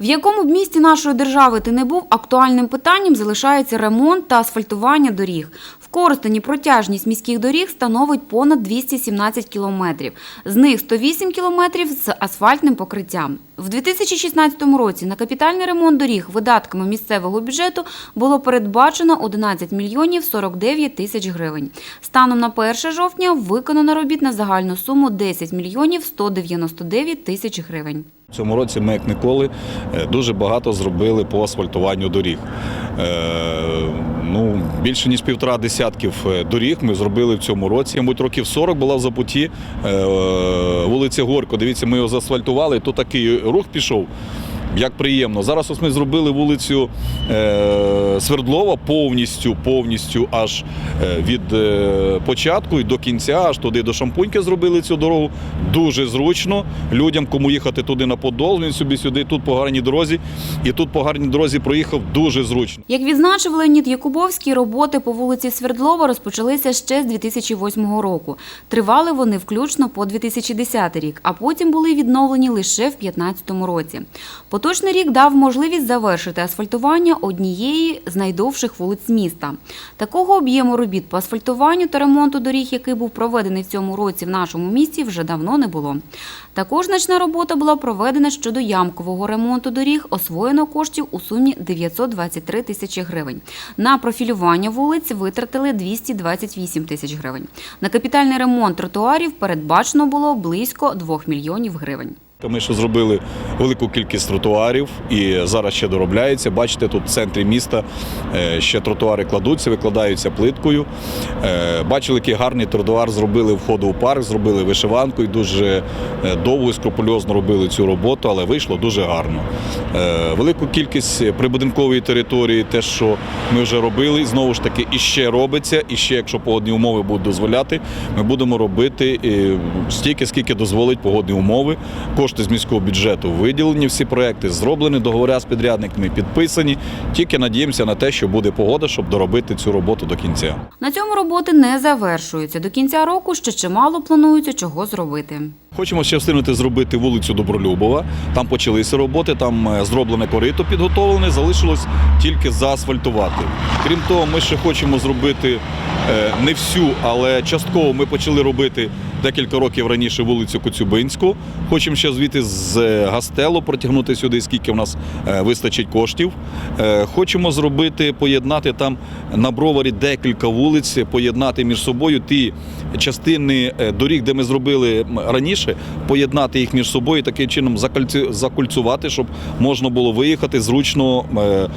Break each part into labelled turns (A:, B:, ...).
A: В якому б місті нашої держави ти не був, актуальним питанням залишається ремонт та асфальтування доріг. В Коростені протяжність міських доріг становить понад 217 кілометрів. З них 108 кілометрів з асфальтним покриттям. В 2016 році на капітальний ремонт доріг видатками місцевого бюджету було передбачено 11 мільйонів 49 тисяч гривень. Станом на 1 жовтня виконано робіт на загальну суму 10 мільйонів 199 тисяч гривень.
B: В цьому році ми, як ніколи, е, дуже багато зробили по асфальтуванню доріг. Е, ну, більше ніж півтора десятків е, доріг ми зробили в цьому році. Мабуть, років 40 була в Запуті вулиця Горько. Дивіться, ми його заасфальтували, то такий рух пішов. Як приємно. Зараз ось ми зробили вулицю е, Свердлова повністю, повністю аж е, від е, початку і до кінця, аж туди до Шампуньки зробили цю дорогу. Дуже зручно. Людям, кому їхати туди на Подол, він собі сюди, тут по гарній дорозі. І тут по гарній дорозі проїхав дуже зручно.
A: Як відзначив Леонід Якубовський, роботи по вулиці Свердлова розпочалися ще з 2008 року. Тривали вони включно по 2010 рік, а потім були відновлені лише в 2015 році. Поточний рік дав можливість завершити асфальтування однієї з найдовших вулиць міста. Такого об'єму робіт по асфальтуванню та ремонту доріг, який був проведений в цьому році в нашому місті, вже давно не було. Також значна робота була проведена щодо ямкового ремонту доріг, освоєно коштів у сумі 923 тисячі гривень. На профілювання вулиць витратили 228 тисяч гривень. На капітальний ремонт тротуарів передбачено було близько 2 мільйонів гривень.
B: Ми ще зробили велику кількість тротуарів і зараз ще доробляється. Бачите, тут в центрі міста е, ще тротуари кладуться, викладаються плиткою. Е, Бачили, який гарний тротуар зробили входу у парк, зробили вишиванку і дуже е, довго і скрупульозно робили цю роботу, але вийшло дуже гарно. Велику кількість прибудинкової території, те, що ми вже робили, знову ж таки, і ще робиться, і ще, якщо погодні умови будуть дозволяти, ми будемо робити стільки, скільки дозволить погодні умови. Кошти з міського бюджету виділені, всі проекти зроблені, договори з підрядниками підписані. Тільки надіємося на те, що буде погода, щоб доробити цю роботу до кінця.
A: На цьому роботи не завершуються. До кінця року ще чимало планується чого зробити.
B: Хочемо ще встигнути зробити вулицю Добролюбова. Там почалися роботи, там е, зроблене корито підготовлене, залишилось тільки заасфальтувати. Крім того, ми ще хочемо зробити е, не всю, але частково ми почали робити декілька років раніше вулицю Коцюбинську. Хочемо ще звідти з е, Гастелу протягнути сюди, скільки в нас е, вистачить коштів. Е, Хочемо зробити, поєднати там на броварі декілька вулиць, поєднати між собою ті частини е, доріг, де ми зробили раніше, поєднати їх між собою, таким чином закольцювати, щоб можна було виїхати зручно е,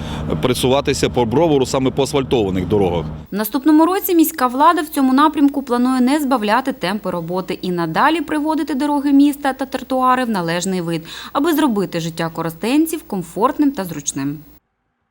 B: пресуватися по бровару саме по асфальтованих дорогах.
A: В наступному році міська влада в цьому напрямку планує не збавляти темпи роботи і надалі приводити дороги міста та тротуари в належний вид, аби зробити життя коростенців комфортним та зручним.